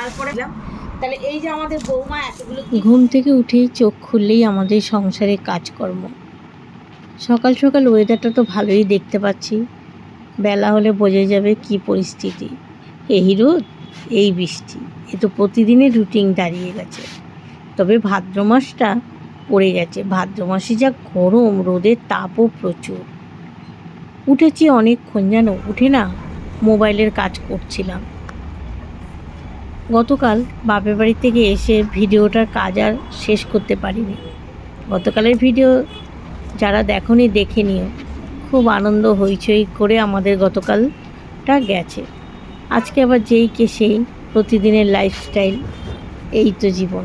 তারপরে তাহলে এই যে আমাদের বৌমা এতগুলো ঘুম থেকে উঠেই চোখ খুললেই আমাদের সংসারে কাজকর্ম। সকাল সকাল ওয়েদারটা তো ভালোই দেখতে পাচ্ছি। বেলা হলে বোঝা যাবে কি পরিস্থিতি। এই রোদ, এই বৃষ্টি, এ তো প্রতিদিনের রুটিন দাঁড়িয়ে গেছে। তবে ভাদ্র মাসটা পড়ে গেছে। ভাদ্র মাসে যা গরম, রোদের তাপও প্রচুর। উঠেছি অনেকক্ষণ জানো উঠে না মোবাইলের কাজ করছিলাম। গতকাল বাপের বাড়ি থেকে এসে ভিডিওটার কাজ আর শেষ করতে পারিনি। গতকালের ভিডিও যারা দেখনি, দেখে নিও। খুব আনন্দ, হইচই করে আমাদের গতকালটা গেছে। আজকে আবার যেই কে সেই প্রতিদিনের লাইফস্টাইল এই তো জীবন।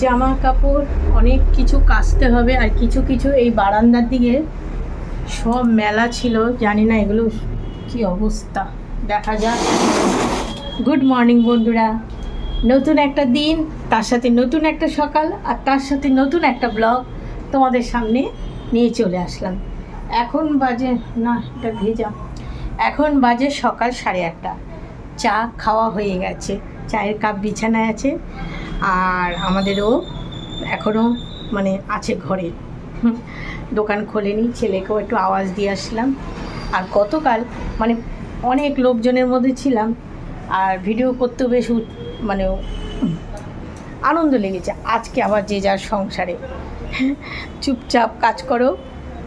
জামা কাপড় অনেক কিছু কাচতে হবে আর কিছু কিছু এই বারান্দার দিকে সব মেলা ছিল, জানি না এগুলো কি অবস্থা। দেখা যাক। গুড মর্নিং বন্ধুরা। নতুন একটা দিন, তার সাথে নতুন একটা সকাল, আর তার সাথে নতুন একটা ব্লগ তোমাদের সামনে নিয়ে চলে আসলাম। এখন বাজে, না, এটা ভেজা। এখন বাজে সকাল সাড়ে আটটা। চা খাওয়া হয়ে গেছে। চায়ের কাপ বিছানায় আছে। আর আমাদেরও এখনও মানে আছে ঘরে। দোকান খোলেনি। ছেলেকেও একটু আওয়াজ দিয়ে আসলাম। আর গতকাল মানে অনেক লোকজনের মধ্যে ছিলাম আর ভিডিও করতেও বেশ মানে আনন্দ লেগেছে। আজকে আবার যে যার সংসারে। চুপচাপ কাজ করো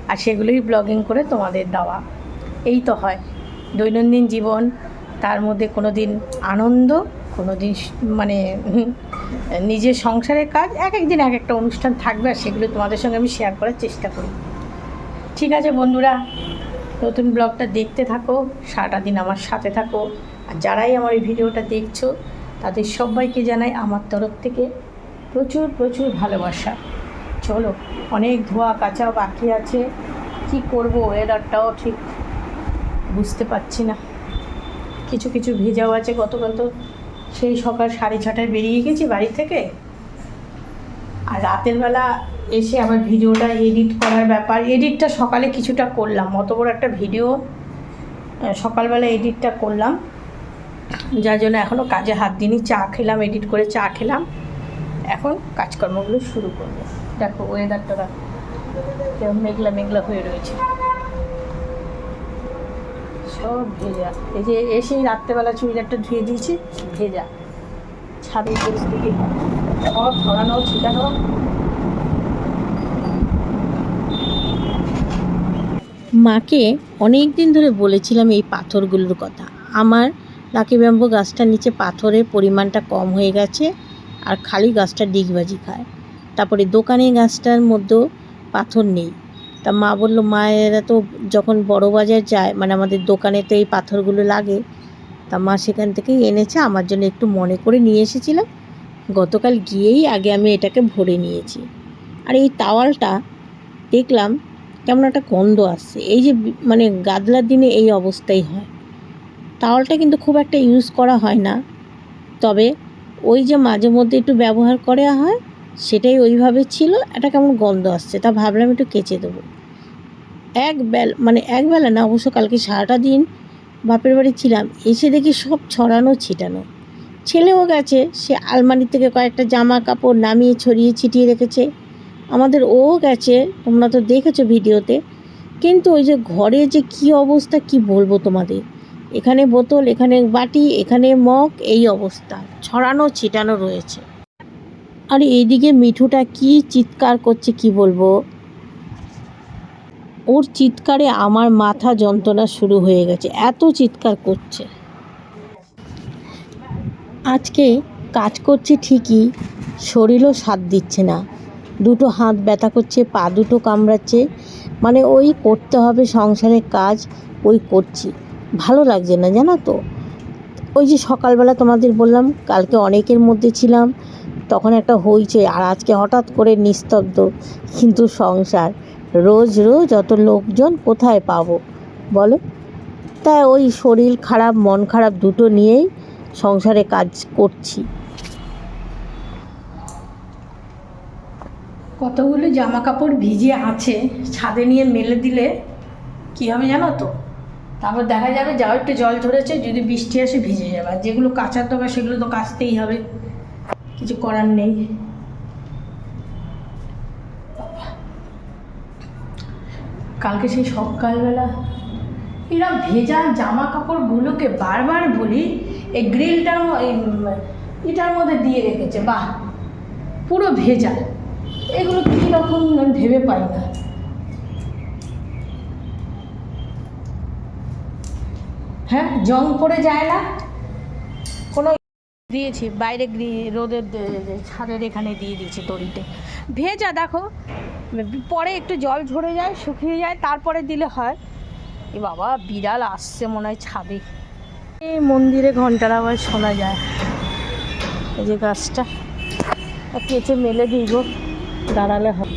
আর সেগুলোই ব্লগিং করে তোমাদের দেওয়া। এই তো হয়। দৈনন্দিন জীবন, তার মধ্যে কোনো দিন আনন্দ কোনো দিন মানে নিজের সংসারের কাজ, এক এক দিন এক একটা অনুষ্ঠান থাকবে আর সেগুলো তোমাদের সঙ্গে আমি শেয়ার করার চেষ্টা করি। ঠিক আছে বন্ধুরা নতুন ব্লগটা দেখতে থাকো, সারাটা দিন আমার সাথে থাকো। আর যারাই আমার এই ভিডিওটা দেখছ, তাদের সবাইকে জানাই আমার তরফ থেকে প্রচুর প্রচুর ভালোবাসা। চলো, অনেক ধোয়া কাচা বাকি আছে। কি করব ওয়েদারটাও ঠিক বুঝতে পারছি না। কিছু কিছু ভেজাও আছে, গতকাল তো সেই সকাল সাড়ে ছটায় বেরিয়ে গেছি বাড়ি থেকে। আর রাতের বেলা এসে আবার ভিডিওটা এডিট করার ব্যাপার। এডিটটা সকালে কিছুটা করলাম। অত বড় একটা ভিডিও সকালবেলা এডিটটা করলাম। যার জন্য এখনও কাজে হাত দিনই চা খেলাম এডিট করে চা খেলাম। এখন কাজকর্মগুলো শুরু করব। দেখো ওয়েদারটা দেখো। কেমন মেঘলা মেঘলা হয়ে রয়েছে। সব ভেজা। এই যে এসেই রাত্রেবেলা চুড়িদারটা ধুয়ে দিয়েছি, ভেজা। ছাদের পরিস্থিতি। সব ধরানো, ছিটানো। মাকে অনেক দিন ধরে বলেছিলাম এই পাথরগুলোর কথা। আমার লাকি ব্যাম্বো গাছটার নিচে পাথরের পরিমাণটা কম হয়ে গেছে আর খালি গাছটা ডিগবাজি খায়। তারপরে দোকানে গাছটার মধ্যেও পাথর নেই। তা মা বলল মায়েরা তো যখন বড় বাজার যায় মানে আমাদের দোকানে তো এই পাথরগুলো লাগে, তা মা সেখান থেকেই এনেছে, আমার জন্য একটু মনে করে নিয়ে এসেছিলাম গতকাল গিয়েই আগে আমি এটাকে ভরে নিয়েছি। আর এই তাওয়ালটা দেখলাম কেমন একটা গন্ধ আসছে। এই যে মানে গাদলার দিনে এই অবস্থাই হয়। তাওয়ালটা কিন্তু খুব একটা ইউজ করা হয় না। তবে ওই যে মাঝে মধ্যে একটু ব্যবহার করা হয়, সেটাই ওইভাবে ছিল। একটা কেমন গন্ধ আসছে, তা ভাবলাম একটু কেচে দেবো। এক বেল মানে এক বেলা না, অবশ্য কালকে সারাটা দিন বাপের বাড়ি ছিলাম, এসে দেখি সব ছড়ানো, ছিটানো। ছেলেও গেছে, সে আলমারি থেকে কয়েকটা জামা কাপড় নামিয়ে, ছড়িয়ে, ছিটিয়ে রেখেছে। আমাদের ও গেছে, তোমরা তো দেখেছ ভিডিওতে। কিন্তু ওই যে ঘরে যে কি অবস্থা, কি বলব তোমাদের? এখানে বোতল, এখানে বাটি, এখানে মগ, এই অবস্থা। ছড়ানো, ছিটানো রয়েছে। আর এইদিকে মিঠুটা কি চিৎকার করছে, কি বলব? ওর চিৎকারে আমার মাথা যন্ত্রণা শুরু হয়ে গেছে, এত চিৎকার করছে। আজকে কাজ করছে ঠিকই, শরীরও সাথ দিচ্ছে না। দুটো হাত ব্যথা করছে, পা দুটো কামড়াচ্ছে। মানে ওই করতে হবে সংসারের কাজ ওই করছি। ভালো লাগছে না, জানো তো? ওই যে সকালবেলা তোমাদের বললাম, কালকে অনেকের মধ্যে ছিলাম, তখন একটা হইচই, আর আজকে হঠাৎ করে নিস্তব্ধ। কিন্তু সংসার, রোজ রোজ অত লোকজন কোথায় পাবো? বলো? তাই ওই শরীর খারাপ, মন খারাপ দুটো নিয়েই সংসারে কাজ করছি। কতগুলো জামা কাপড় ভিজে আছে, ছাদে নিয়ে মেলে দিলে কী হবে জানো তো? তারপর দেখা যাবে যাও, একটু জল ধরেছে, যদি বৃষ্টি আসে ভিজে যাবে। আর যেগুলো কাঁচার দরকার সেগুলো তো কাচতেই হবে। কিছু করার নেই। কালকে সেই সকালবেলা এরা ভেজা জামা কাপড়গুলোকে বারবার বলি, এই গ্রিলটার এটার মধ্যে দিয়ে রেখেছে, বাহ! পুরো ভেজা। এগুলো কীরকম আমি ভেবে পাই না। হ্যাঁ জং পড়ে যায় না? কোনো দিয়েছি, বাইরে রোদের ছাদের এখানে দিয়ে দিয়েছি দড়িতে। ভেজা, দেখো, পরে একটু জল ঝরে যায়, শুকিয়ে যায়, তারপরে দিলে হয়। এ বাবা, বিড়াল আসছে মনে হয় ছাদে। এই মন্দিরে ঘণ্টার আওয়াজ শোনা যায়। এই যে গাছটা কেচে মেলে গো। দাঁড়ালে হবে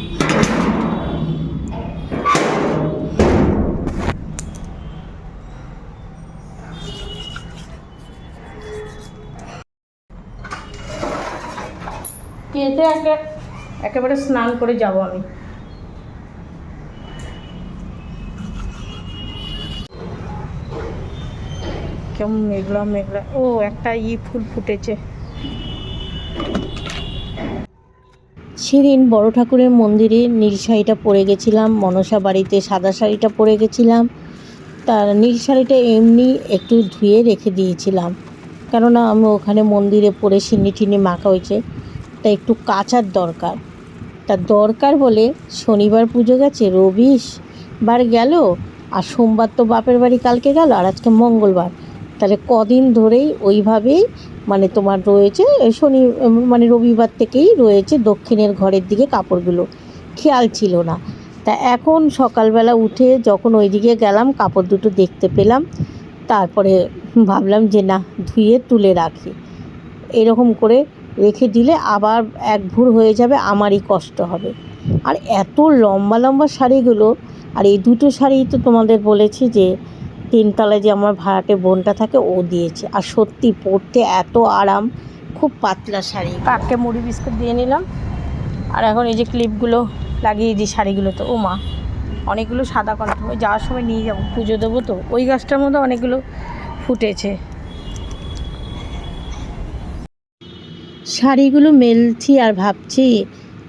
কেটে একে একেবারে স্নান করে যাব আমি। কেমন মেঘলা মেঘলা। ও, একটা ই ফুল ফুটেছে। সেদিন বড় ঠাকুরের মন্দিরে নীল শাড়িটা পরে গেছিলাম, মনসা বাড়িতে সাদা শাড়িটা পরে গেছিলাম। তার নীল শাড়িটা এমনি একটু ধুয়ে রেখে দিয়েছিলাম। কেননা আমি ওখানে মন্দিরে পরে সিন্নি টিনি মাখা হয়েছে তা একটু কাচার দরকার। তা দরকার বলে শনিবার পুজো গেছে, রবিশ বার গেল, আর সোমবার তো বাপের বাড়ি কালকে গেল, আর আজকে মঙ্গলবার। তাহলে কদিন ধরেই ওইভাবেই মানে তোমার রয়েছে শনি মানে রবিবার থেকেই রয়েছে দক্ষিণের ঘরের দিকে কাপড়গুলো। খেয়াল ছিল না। তা এখন সকালবেলা উঠে যখন ওইদিকে গেলাম, কাপড় দুটো দেখতে পেলাম। তারপরে ভাবলাম যে না, ধুয়ে তুলে রাখি। এরকম করে রেখে দিলে আবার এক ভুর হয়ে যাবে, আমারই কষ্ট হবে। আর এত লম্বা লম্বা শাড়িগুলো, আর এই দুটো শাড়ি তো তোমাদের বলেছি যে তিনতলায় যে আমার ভাড়াটে বোনটা থাকে ও দিয়েছে। আর সত্যি পরতে এত আরাম খুব পাতলা শাড়ি। কাককে মুড়ি বিস্কুট দিয়ে নিলাম। আর এখন এই যে ক্লিপগুলো লাগিয়ে দিই শাড়িগুলোতে ও মা অনেকগুলো সাদা কণ্ঠ ওই যাওয়ার সময় নিয়ে যাব পুজো দেবো তো। ওই গাছটার মধ্যে অনেকগুলো ফুটেছে। শাড়িগুলো মেলছি আর ভাবছি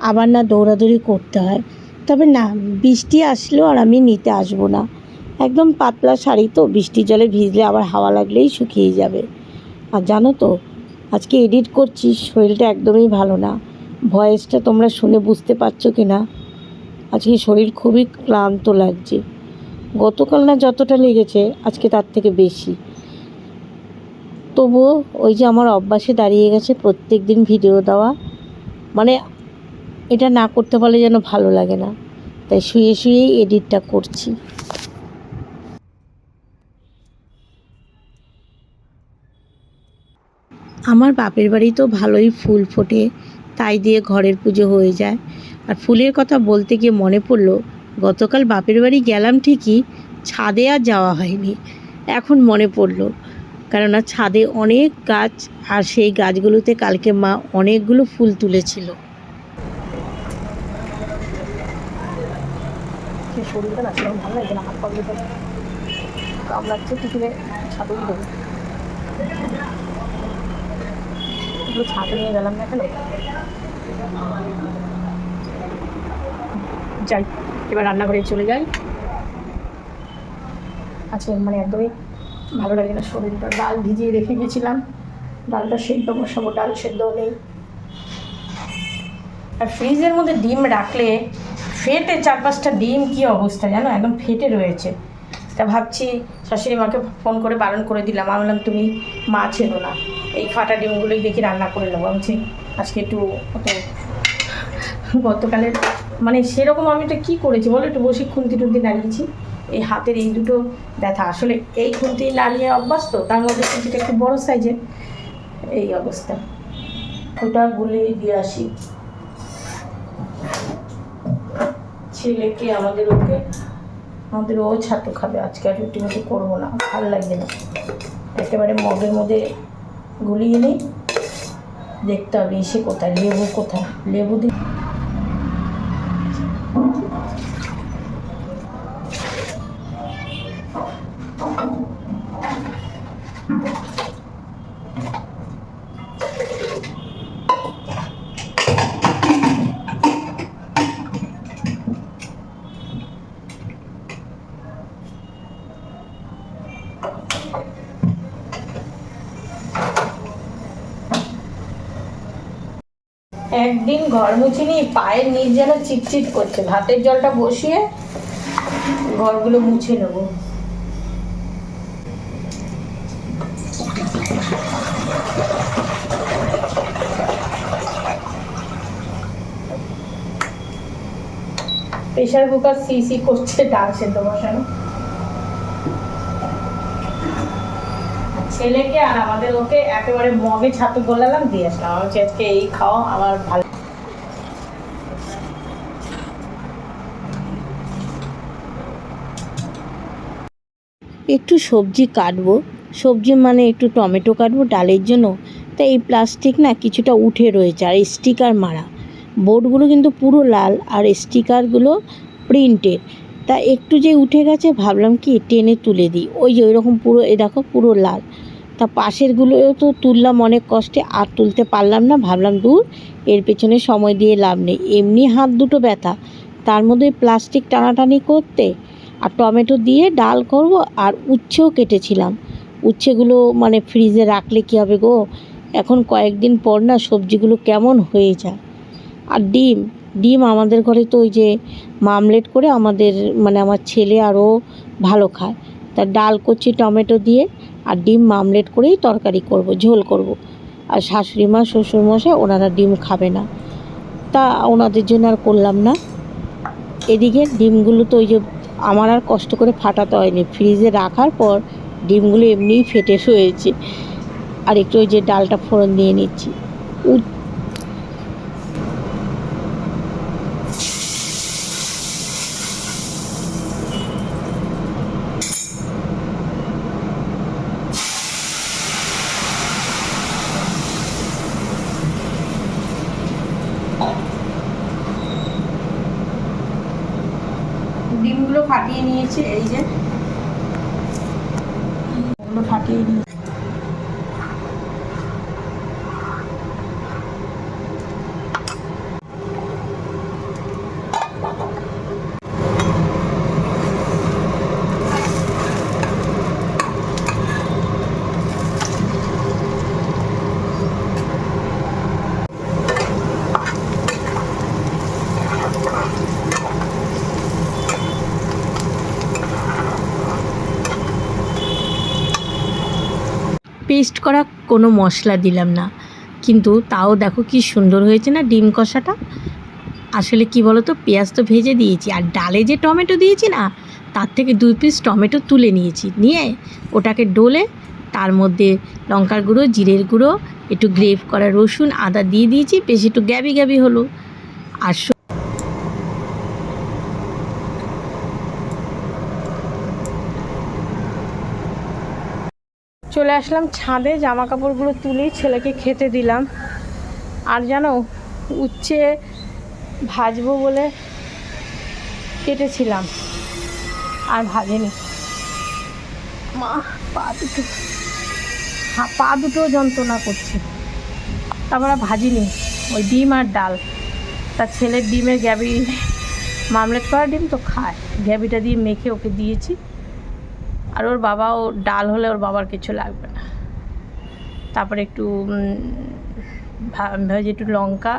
আবার না দৌড়াদৌড়ি করতে হয়। তবে না বৃষ্টি আসলেও আর আমি নিতে আসব না। একদম পাতলা শাড়ি তো, বৃষ্টির জলে ভিজলে আবার হাওয়া লাগলেই শুকিয়ে যাবে। আর জানো তো, আজকে এডিট করছি, শরীরটা একদমই ভালো না। ভয়েসটা তোমরা শুনে বুঝতে পারছ কি না? আজকে শরীর খুবই ক্লান্ত লাগছে। গতকাল না যতটা লেগেছে, আজকে তার থেকে বেশি। তবুও ওই যে আমার অভ্যাসে দাঁড়িয়ে গেছে প্রত্যেক দিন ভিডিও দেওয়া মানে এটা না করতে পারলে যেন ভালো লাগে না। তাই শুয়ে শুয়েই এডিটটা করছি। আমার বাপের বাড়ি তো ভালোই ফুল ফোটে, তাই দিয়ে ঘরের পুজো হয়ে যায়। আর ফুলের কথা বলতে গিয়ে মনে পড়ল, গতকাল বাপের বাড়ি গেলাম ঠিকই, ছাদে আর যাওয়া হয়নি। এখন মনে পড়ল, কেননা ছাদে অনেক গাছ আর সেই গাছগুলোতে কালকে মা অনেকগুলো ফুল তুলেছিল। শরীরটা না সেরকম ভালো লাগছে না? হাত ছাদই এগুলো ছাদে নিয়ে গেলাম না কেন? যাই, এবার রান্নাঘরে চলে যাই। আজকে মানে একদমই ভালো লাগে না শরীরটা। ডাল ভিজিয়ে রেখে গেছিলাম। ডালটা সেদ্ধ বসাবো, ডাল সেদ্ধ নেই। আর ফ্রিজের মধ্যে ডিম রাখলে ফেটে চার পাঁচটা ডিম কি অবস্থা জানো? একদম ফেটে রয়েছে। তা ভাবছি শাশুড়ি মাকে ফোন করে বারণ করে দিলাম। আমি বললাম, তুমি মা এনো না। এই ফাটা ডিমগুলোই দেখি রান্না করে নেব। আমি আজকে একটু গতকালের মানে সেরকম আমি তো কী করেছি বলো একটু বসে খুন্তি টুন্তি নাড়িয়েছি এই হাতের এই দুটো ব্যথা। আসলে এই খুন্তি নাড়িয়ে অভ্যাস তো তার মধ্যে খুন্তিটা একটু বড়ো সাইজের এই অবস্থা। ওটা গুলিয়ে দিয়ে আসি। ছেলেকে আমাদের ওকে আমাদের ও ছাতু খাবে, আজকে আর রুটি মুটি করব না, ভালো লাগবে না। একেবারে মগের মধ্যে গুলিয়ে নিই। দেখতে হবে, এসে কোথায়, লেবু কোথায়? লেবু দি একদিন ঘর মুছিনি পায়ের নিচ যেন চিটচিট করছে। ভাতের জলটা বসিয়ে ঘরগুলো মুছে নেব। প্রেশার কুকার সি সি করছে ডাল সেদ্ধ বসানো ছেলেকে আর আমাদের ওকে একেবারে মগে ছাতু গোলালাম, দিয়ে আসলাম। আমার আজকে এই খাওয়া আমার ভালো একটু সবজি কাটবো। সবজি মানে একটু টমেটো কাটবো ডালের জন্য। তা এই প্লাস্টিক না কিছুটা উঠে রয়েছে, আর স্টিকার মারা। বোর্ডগুলো কিন্তু পুরো লাল, আর স্টিকারগুলো প্রিন্টেড। তা একটু যে উঠে গেছে, ভাবলাম কি টেনে তুলে দিই। ওই যে ওইরকম পুরো, এ দেখো, পুরো লাল। তা পাশেরগুলোও তো তুললাম অনেক কষ্টে, আর তুলতে পারলাম না। ভাবলাম, দূর, এর পেছনে সময় দিয়ে লাভ নেই। এমনি হাত দুটো ব্যথা। তার মধ্যে প্লাস্টিক টানাটানি করতে আর টমেটো দিয়ে ডাল করব আর উচ্ছেও কেটেছিলাম। উচ্ছেগুলো মানে ফ্রিজে রাখলে কী হবে গো? এখন কয়েকদিন পর না সবজিগুলো কেমন হয়ে যায়। আর ডিম ডিম আমাদের ঘরে তো ওই যে মামলেট করে আমাদের মানে আমার ছেলে আরও ভালো খায়। তা ডাল করছি টমেটো দিয়ে আর ডিম মামলেট করেই তরকারি করব, ঝোল করব। আর শাশুড়ি মা শ্বশুরমশাই ওনারা ডিম খাবে না। তা ওনাদের জন্য আর করলাম না। এদিকে ডিমগুলো তো ওই যে আমার আর কষ্ট করে ফাটাতে হয়নি। ফ্রিজে রাখার পর ডিমগুলো এমনিই ফেটে শুয়েছে। আর একটু ওই যে ডালটা ফোড়ন দিয়ে নিচ্ছি উ- ডিমগুলো ফাটিয়ে নিয়েছি এই যে ওগুলো ফাটিয়ে নিয়েছি পেস্ট করা কোনো মশলা দিলাম না। কিন্তু তাও দেখো কি সুন্দর হয়েছে না ডিম কষাটা? আসলে কি বলো তো পেঁয়াজ তো ভেজে দিয়েছি আর ডালে যে টমেটো দিয়েছি না, তার থেকে দুই পিস টমেটো তুলে নিয়েছি। নিয়ে ওটাকে ডলে তার মধ্যে লঙ্কার গুঁড়ো, জিরের গুঁড়ো, একটু গ্রেভ করা রসুন, আদা দিয়ে দিয়েছি, বেশ একটু গ্যাবি গ্যাবি হলো। আর চলে আসলাম ছাদে জামা কাপড়গুলো তুলে, ছেলেকে খেতে দিলাম। আর জানো, উচ্ছে ভাজবো বলে কেটেছিলাম, আর ভাজেনি। মা, পা দুটো, হা- পা দুটো যন্ত্রণা করছে। তারপরে ভাজিনি, ওই ডিম আর ডাল। তার ছেলের ডিমের গ্যাবি, মামলেট করা ডিম তো খায়, গ্যাবিটা দিয়ে মেখে ওকে দিয়েছি। আর ওর বাবাও ডাল হলে ওর বাবার কিছু লাগবে না। তারপরে একটু ভেজে একটু লঙ্কা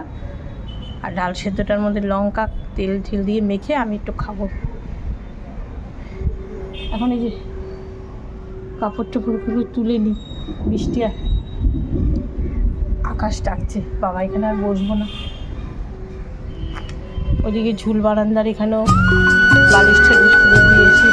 আর ডাল সেদ্ধটার মধ্যে লঙ্কা, তেল ঠেল দিয়ে মেখে আমি একটু খাব। এখন এই যে কাপড় টাপড়গুলো তুলে নিই, বৃষ্টি আকাশ ডাকছে বাবা, এখানে আর বসবো না। ওদিকে ঝুল বারান্দার এখানেও বালিশ ঠালিশ দিয়েছি।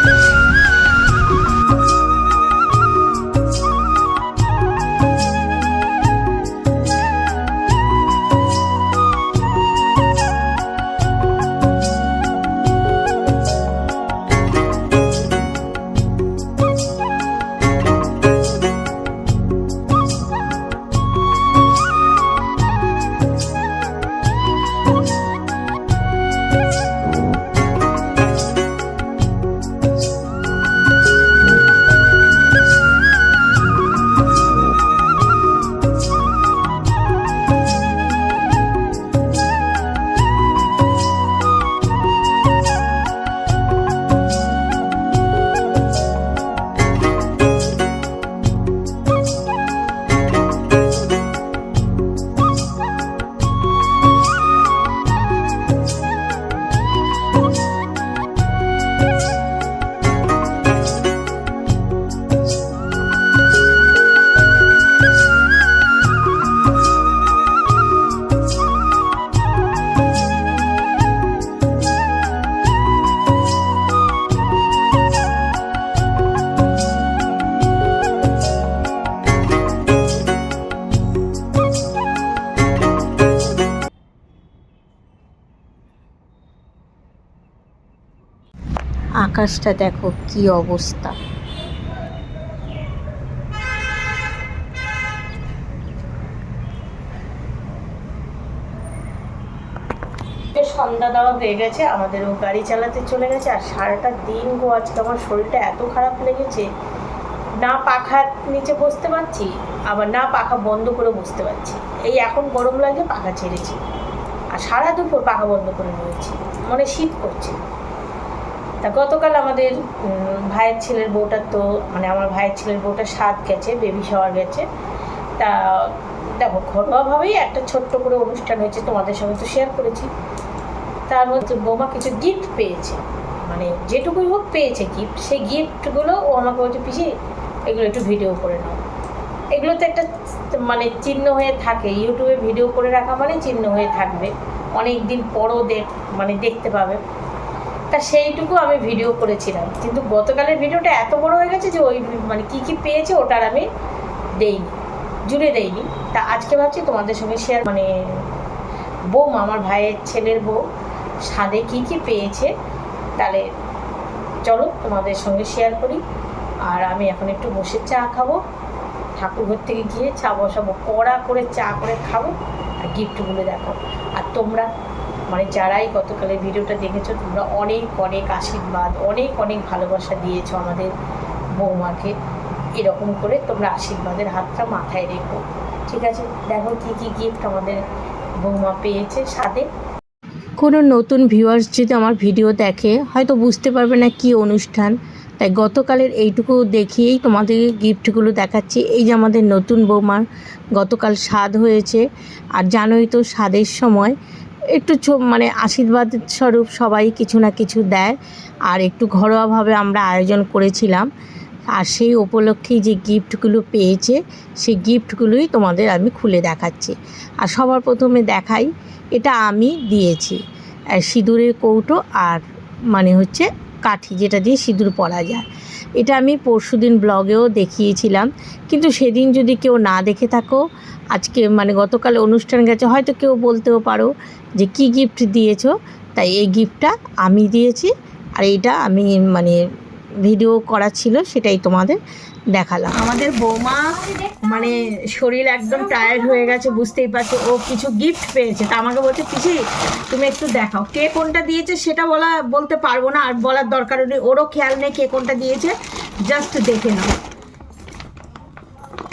আকাশটা দেখো কি অবস্থা। সন্ধ্যা দেওয়া হয়ে গেছে আমাদেরও গাড়ি চালাতে চলে গেছে আর সারাটা দিন গো আজকে আমার শরীরটা এত খারাপ লেগেছে, না পাখার নিচে বসতে পারছি, আবার না পাখা বন্ধ করে বসতে পারছি। এই এখন গরম লাগে পাখা ছেড়েছি, আর সারা দুপুর পাখা বন্ধ করে রয়েছি মানে শীত করছে। তা গতকাল আমাদের ভাইয়ের ছেলের বউটার তো মানে আমার ভাইয়ের ছেলের বউটার স্বাদ গেছে বেবি শাওয়ার গেছে। তা দেখো, ঘরোয়াভাবেই একটা ছোট্ট করে অনুষ্ঠান হয়েছে, তোমাদের সঙ্গে তো শেয়ার করেছি। তার মধ্যে বৌমা কিছু গিফট পেয়েছে। মানে যেটুকুই হোক পেয়েছে গিফট সেই গিফটগুলো ও আমাকে বলছে, পিসি, এগুলো একটু ভিডিও করে নাও। এগুলো তো একটা মানে চিহ্ন হয়ে থাকে ইউটিউবে ভিডিও করে রাখা মানে চিহ্ন হয়ে থাকবে। অনেক দিন পরও দেখ মানে দেখতে পাবে। তা সেইটুকু আমি ভিডিও করেছিলাম। কিন্তু গতকালের ভিডিওটা এত বড় হয়ে গেছে যে ওই মানে কী কী পেয়েছে ওটার আমি দেইনি, জুড়ে দেইনি। তা আজকে ভাবছি তোমাদের সঙ্গে শেয়ার মানে বৌমা আমার ভাইয়ের ছেলের বউ স্বাদে কী কী পেয়েছে, তাহলে চলো তোমাদের সঙ্গে শেয়ার করি। আর আমি এখন একটু বসে চা খাব ঠাকুর ঘর থেকে গিয়ে চা বসাবো, কড়া করে চা করে খাব, আর গিফটগুলো দেখো। আর তোমরা মানে যারাই গতকালের ভিডিওটা দেখেছ, তোমরা অনেক অনেক আশীর্বাদ, অনেক অনেক ভালোবাসা দিয়েছ আমাদের বৌমাকে। এরকম করে তোমরা আশীর্বাদের হাতটা মাথায় রেখো। ঠিক আছে? দেখো কী কী গিফট আমাদের বৌমা পেয়েছে সাথে। কোনো নতুন ভিউয়ার্স যদি আমার ভিডিও দেখে, হয়তো বুঝতে পারবে না কি অনুষ্ঠান। তাই গতকালের এইটুকু দেখিয়েই তোমাদের গিফটগুলো দেখাচ্ছি। এই যে আমাদের নতুন বৌমার গতকাল স্বাদ হয়েছে। আর জানোই তো স্বাদের সময়। একটু মানে আশীর্বাদ স্বরূপ সবাই কিছু না কিছু দেয়। আর একটু ঘরোয়াভাবে আমরা আয়োজন করেছিলাম। আর সেই উপলক্ষেই যে গিফটগুলো পেয়েছে, সেই গিফটগুলোই তোমাদের আমি খুলে দেখাচ্ছি। আর সবার প্রথমে দেখাই, এটা আমি দিয়েছি। সিঁদুরের কৌটো আর মানে হচ্ছে কাঠি, যেটা দিয়ে সিঁদুর পরা যায়। এটা আমি পরশুদিন ব্লগেও দেখিয়েছিলাম। কিন্তু সেদিন যদি কেউ না দেখে থাকো, আজকে মানে গতকাল অনুষ্ঠান গেছে, হয়তো কেউ বলতেও পারো যে কি গিফট দিয়েছ, তাই এই গিফটটা আমি দিয়েছি। আর এইটা আমি মানে ভিডিও করা ছিল, সেটাই তোমাদের দেখালাম। আমাদের বৌমা মানে শরীর একদম টায়ার্ড হয়ে গেছে, বুঝতেই পারছ, ও কিছু গিফট পেয়েছে। তা আমাকে বলছে, পিসি, তুমি একটু দেখাও, কে কোনটা দিয়েছে সেটা বলা, বলতে পারব না, আর বলার দরকার নেই। ওরও খেয়াল নেই কে কোনটা দিয়েছে জাস্ট দেখে নাও।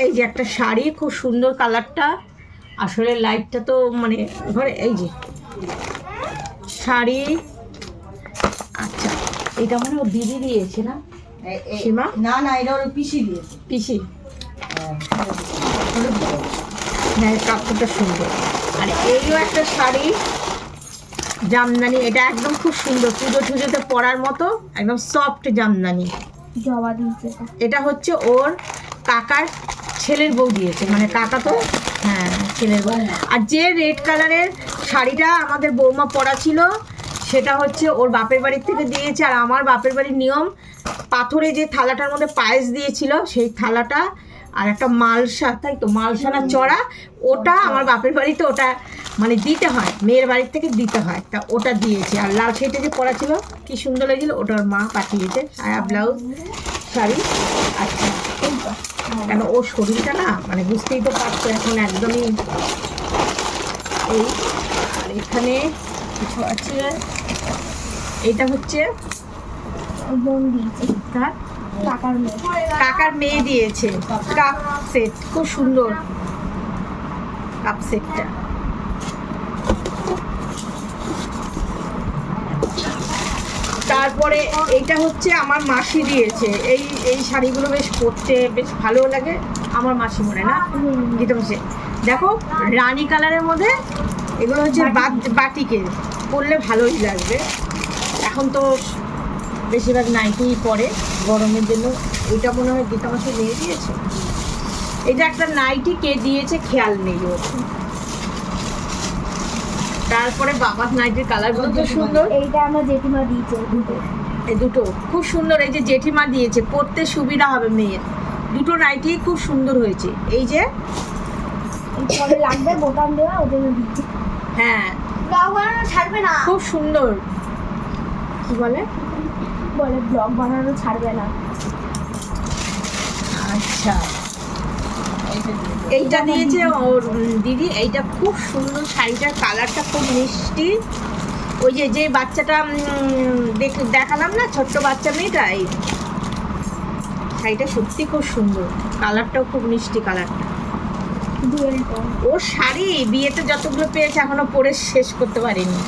এই যে একটা শাড়ি, খুব সুন্দর কালারটা আসলে লাইটটা তো মানে ঘরে এই যে শাড়ি আচ্ছা এটা মানে ও দিদি দিয়েছে না? সীমা? না না এটা ওর পিসি দিয়েছে। পিসি? হ্যাঁ। কাপড়টা সুন্দর। আর এইও একটা শাড়ি জামদানি এটা একদম খুব সুন্দর পুজো টুজোতে পরার মতো একদম সফট জামদানি। এটা হচ্ছে ওর কাকার ছেলের বউ দিয়েছে মানে কাকা তো হ্যাঁ আর যে রেড কালারের শাড়িটা আমাদের বৌমা পরা ছিল সেটা হচ্ছে ওর বাপের বাড়ির থেকে দিয়েছে। আর আমার বাপের বাড়ির নিয়ম, পাথরে যে থালাটার মধ্যে পায়েস দিয়েছিল, সেই থালাটা আর একটা মালসা, তাই তো, মালসা না চড়া, ওটা আমার বাপের বাড়িতে ওটা মানে দিতে হয়, মেয়ের বাড়ির থেকে দিতে হয়, তা ওটা দিয়েছে। আর লাল শাড়িটা যে পরা ছিল, কি সুন্দর লেগেছিল, ওটা ওর মা পাঠিয়েছে, সায়া ব্লাউজ, শাড়ি আচ্ছা কেন ওর শরীরটা না মানে বুঝতেই তো পারছ, এখন একদমই এই, আর এখানে কিছু আছে, এটা হচ্ছে কাকার মেয়ে। দিয়েছে। কাপ সেট খুব সুন্দর। কাপ সেটটা তারপরে এইটা হচ্ছে আমার মাসি দিয়েছে। এই এই শাড়িগুলো বেশ পরতে বেশ ভালো লাগে। আমার মাসি মনে না? গীতা মাসি। দেখো রানী কালারের মধ্যে এগুলো হচ্ছে বাটিকের পরলে ভালোই লাগবে। এখন তো বেশিরভাগ নাইটিই পরে। গরমের জন্য এটা মনে হয় গীতা মাসে নিয়ে দিয়েছে? এটা একটা নাইটি কে দিয়েছে খেয়াল নেই ওর। তারপরে বাবার নাইটির কালারগুলো তো সুন্দর। এইটা আমার জেঠিমা দিয়েছে দুটো। এই দুটো। খুব সুন্দর এই যে জেঠিমা দিয়েছে পরতে সুবিধা হবে মেয়ের। দুটো নাইটি খুব সুন্দর হয়েছে। এই যে পরে লাগবে বোতাম দেওয়া ওই জন্য দিয়েছি। হ্যাঁ। বাবা ছাড়বে না। খুব সুন্দর। কি বলে? বলে ব্লগ বানানো ছাড়বে না। আচ্ছা। এইটা দিয়েছে ওর দিদি। এইটা খুব সুন্দর শাড়িটার কালারটা খুব মিষ্টি। ওই যে যে বাচ্চাটা দেখ- দেখালাম না ছোট্ট বাচ্চা মেয়েটা এই শাড়িটা সত্যি খুব সুন্দর। কালারটাও খুব মিষ্টি কালারটা ওর শাড়ি বিয়েতে যতগুলো পেয়েছে এখনও পরে শেষ করতে পারিনি।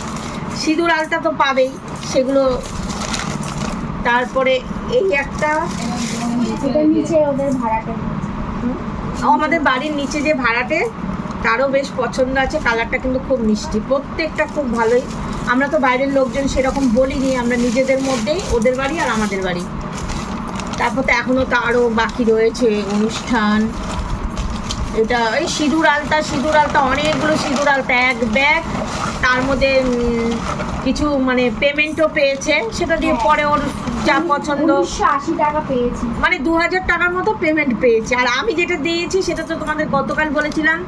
সিঁদুর আলতা তো পাবেই সেগুলো তারপরে এই একটা নিচে ওদের ভাড়াটা আমাদের বাড়ির নিচে যে ভাড়াটে তারও বেশ পছন্দ আছে কালারটা কিন্তু খুব মিষ্টি। প্রত্যেকটা খুব ভালোই। আমরা তো বাইরের লোকজন সেরকম বলিনি আমরা নিজেদের মধ্যেই ওদের বাড়ি আর আমাদের বাড়ি। তারপর তো এখনও তো আরও বাকি রয়েছে অনুষ্ঠান। এটা এই সিঁদুর আলতা সিঁদুর আলতা অনেকগুলো সিঁদুর আলতা এক ব্যাগ। তার মধ্যে কিছু মানে পেমেন্টও পেয়েছে। সেটা দিয়ে পরে ওর যা পছন্দ। আশি টাকা পেয়েছি। মানে দু হাজার টাকার মতো পেমেন্ট পেয়েছে। আর আমি যেটা দিয়েছি সেটা তো তোমাদের গতকাল বলেছিলাম।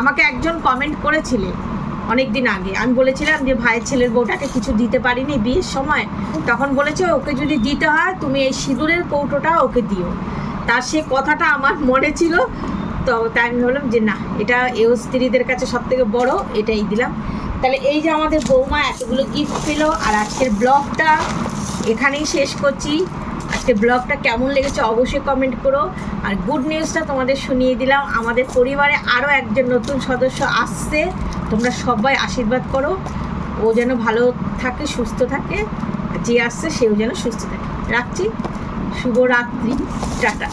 আমাকে একজন কমেন্ট করেছিলে অনেক দিন আগে। আমি বলেছিলাম যে ভাইয়ের ছেলের বউটাকে কিছু দিতে পারিনি বিয়ের সময়। তখন বলেছে ওকে যদি দিতে হয় তুমি এই সিঁদুরের কৌটোটা ওকে দিও। তার সে কথাটা আমার মনে ছিল। তো তাই আমি বললাম যে না এটা এও স্ত্রীদের কাছে সব থেকে বড় এটাই দিলাম। তাহলে এই যে আমাদের বৌমা এতগুলো গিফট পেল আর আজকের ব্লগটা এখানেই শেষ করছি। আজকে ব্লগটা কেমন লেগেছে অবশ্যই কমেন্ট করো। আর গুড নিউজটা তোমাদের শুনিয়ে দিলাম। আমাদের পরিবারে আরও একজন নতুন সদস্য আসছে। তোমরা সবাই আশীর্বাদ করো। ও যেন ভালো থাকে, সুস্থ থাকে। যে আসছে, সেও যেন সুস্থ থাকে। রাখছি। শুভরাত্রি। টাটা।